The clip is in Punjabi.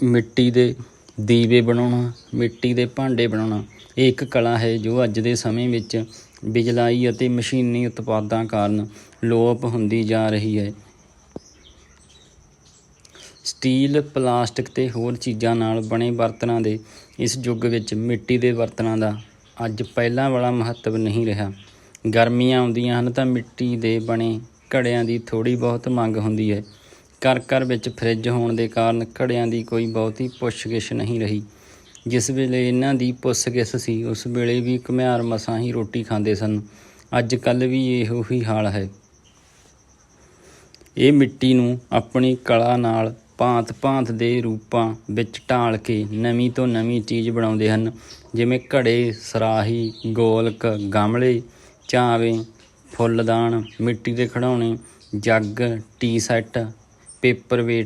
ਮਿੱਟੀ ਦੇ ਦੀਵੇ ਬਣਾਉਣਾ, ਮਿੱਟੀ ਦੇ ਭਾਂਡੇ ਬਣਾਉਣਾ। ਇਹ ਇੱਕ ਕਲਾ ਹੈ ਜੋ ਅੱਜ ਦੇ ਸਮੇਂ ਵਿੱਚ ਬਿਜਲਾਈ ਅਤੇ ਮਸ਼ੀਨੀ ਉਤਪਾਦਾਂ ਕਾਰਨ ਲੋਪ ਹੁੰਦੀ ਜਾ ਰਹੀ ਹੈ। ਸਟੀਲ, ਪਲਾਸਟਿਕ ਤੇ ਹੋਰ ਚੀਜ਼ਾਂ ਨਾਲ ਬਣੇ ਬਰਤਨਾਂ ਦੇ ਇਸ ਯੁੱਗ ਵਿੱਚ ਮਿੱਟੀ ਦੇ ਬਰਤਨਾਂ ਦਾ ਅੱਜ ਪਹਿਲਾਂ ਵਾਲਾ ਮਹੱਤਵ ਨਹੀਂ ਰਿਹਾ। ਗਰਮੀਆਂ ਆਉਂਦੀਆਂ ਹਨ ਤਾਂ ਮਿੱਟੀ ਦੇ ਬਣੇ ਘੜਿਆਂ ਦੀ ਥੋੜੀ ਬਹੁਤ ਮੰਗ ਹੁੰਦੀ ਹੈ। ਘਰ ਘਰ ਵਿੱਚ ਫਰਿੱਜ ਹੋਣ ਦੇ ਕਾਰਨ ਘੜਿਆਂ ਦੀ ਕੋਈ ਬਹੁਤੀ ਪੁੱਛਗਿੱਛ ਨਹੀਂ ਰਹੀ। ਜਿਸ ਵੇਲੇ ਇਹਨਾਂ ਦੀ ਪੁੱਛਗਿੱਛ ਸੀ, ਉਸ ਵੇਲੇ ਵੀ ਘੁਮਿਆਰ ਮਸਾਂ ਹੀ ਰੋਟੀ ਖਾਂਦੇ ਸਨ। ਅੱਜ ਕੱਲ੍ਹ ਵੀ ਇਹੋ ਹੀ ਹਾਲ ਹੈ। ਇਹ ਮਿੱਟੀ ਨੂੰ ਆਪਣੀ ਕਲਾ ਨਾਲ ਭਾਂਤ-ਭਾਂਤ ਦੇ ਰੂਪਾਂ ਵਿੱਚ ਢਾਲ ਕੇ ਨਵੀਂ ਤੋਂ ਨਵੀਂ ਚੀਜ਼ ਬਣਾਉਂਦੇ ਹਨ। ਜਿਵੇਂ ਘੜੇ, ਸਰਾਹੀ, ਗੋਲਕ, ਗਮਲੇ ਝਾਵੇਂ ਫੁੱਲਦਾਨ, ਮਿੱਟੀ ਦੇ ਖਿਡੌਣੇ, ਜੱਗ ਟੀ ਸੈੱਟ ਪੇਪਰ ਵੇਟ